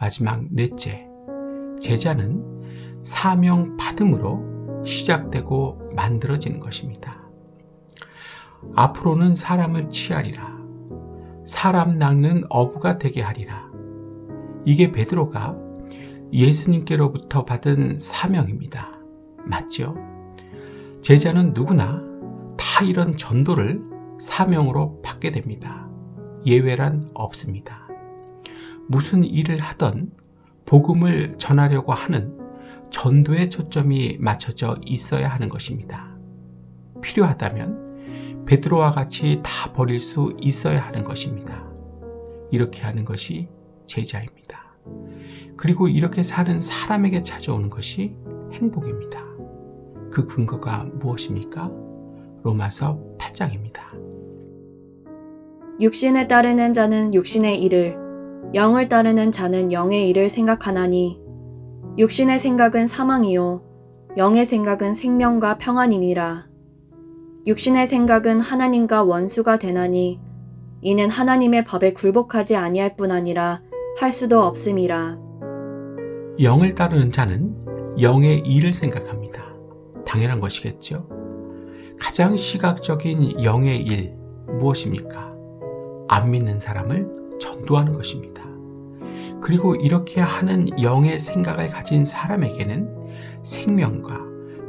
마지막 넷째, 제자는 사명 받음으로 시작되고 만들어지는 것입니다. 앞으로는 사람을 취하리라. 사람 낚는 어부가 되게 하리라. 이게 베드로가 예수님께로부터 받은 사명입니다. 맞죠? 제자는 누구나 다 이런 전도를 사명으로 받게 됩니다. 예외란 없습니다. 무슨 일을 하던 복음을 전하려고 하는 전도의 초점이 맞춰져 있어야 하는 것입니다. 필요하다면 베드로와 같이 다 버릴 수 있어야 하는 것입니다. 이렇게 하는 것이 제자입니다. 그리고 이렇게 사는 사람에게 찾아오는 것이 행복입니다. 그 근거가 무엇입니까? 로마서 8장입니다. 육신에 따르는 자는 육신의 일을, 영을 따르는 자는 영의 일을 생각하나니, 육신의 생각은 사망이요, 영의 생각은 생명과 평안이니라. 육신의 생각은 하나님과 원수가 되나니, 이는 하나님의 법에 굴복하지 아니할 뿐 아니라 할 수도 없음이라. 영을 따르는 자는 영의 일을 생각합니다. 당연한 것이겠죠. 가장 시각적인 영의 일 무엇입니까? 안 믿는 사람을 전도하는 것입니다. 그리고 이렇게 하는 영의 생각을 가진 사람에게는 생명과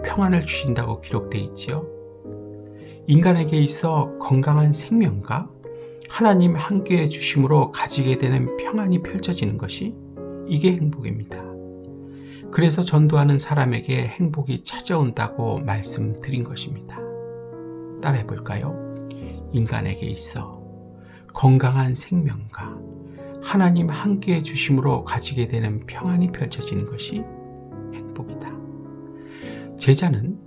평안을 주신다고 기록되어 있지요. 인간에게 있어 건강한 생명과 하나님 함께 주심으로 가지게 되는 평안이 펼쳐지는 것이 이게 행복입니다. 그래서 전도하는 사람에게 행복이 찾아온다고 말씀드린 것입니다. 따라해 볼까요? 인간에게 있어 건강한 생명과 하나님 함께 주심으로 가지게 되는 평안이 펼쳐지는 것이 행복이다. 제자는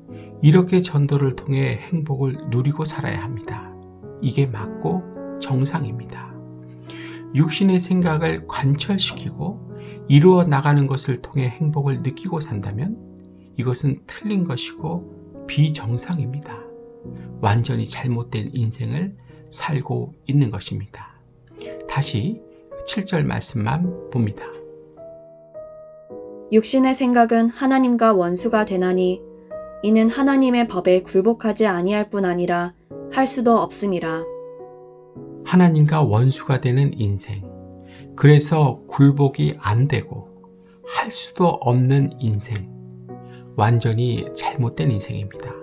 이렇게 전도를 통해 행복을 누리고 살아야 합니다. 이게 맞고 정상입니다. 육신의 생각을 관철시키고 이루어 나가는 것을 통해 행복을 느끼고 산다면 이것은 틀린 것이고 비정상입니다. 완전히 잘못된 인생을 살고 있는 것입니다. 다시 7절 말씀만 봅니다. 육신의 생각은 하나님과 원수가 되나니, 이는 하나님의 법에 굴복하지 아니할 뿐 아니라 할 수도 없음이라. 하나님과 원수가 되는 인생. 그래서 굴복이 안 되고 할 수도 없는 인생. 완전히 잘못된 인생입니다.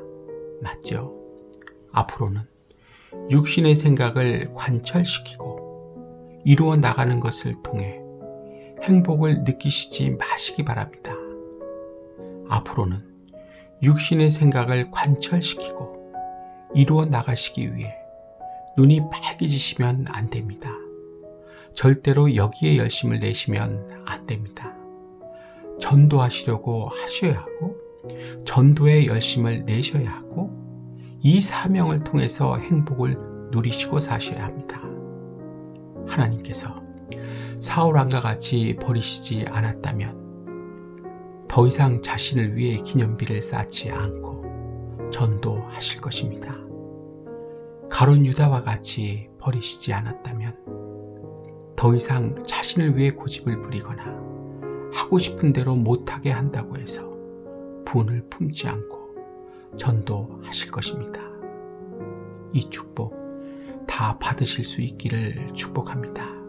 맞죠? 앞으로는 육신의 생각을 관철시키고 이루어 나가는 것을 통해 행복을 느끼시지 마시기 바랍니다. 앞으로는 육신의 생각을 관철시키고 이루어 나가시기 위해 눈이 빨개지시면 안 됩니다. 절대로 여기에 열심을 내시면 안 됩니다. 전도하시려고 하셔야 하고, 전도에 열심을 내셔야 하고, 이 사명을 통해서 행복을 누리시고 사셔야 합니다. 하나님께서 사울왕과 같이 버리시지 않았다면, 더 이상 자신을 위해 기념비를 쌓지 않고 전도하실 것입니다. 가론 유다와 같이 버리시지 않았다면 더 이상 자신을 위해 고집을 부리거나 하고 싶은 대로 못하게 한다고 해서 분을 품지 않고 전도하실 것입니다. 이 축복 다 받으실 수 있기를 축복합니다.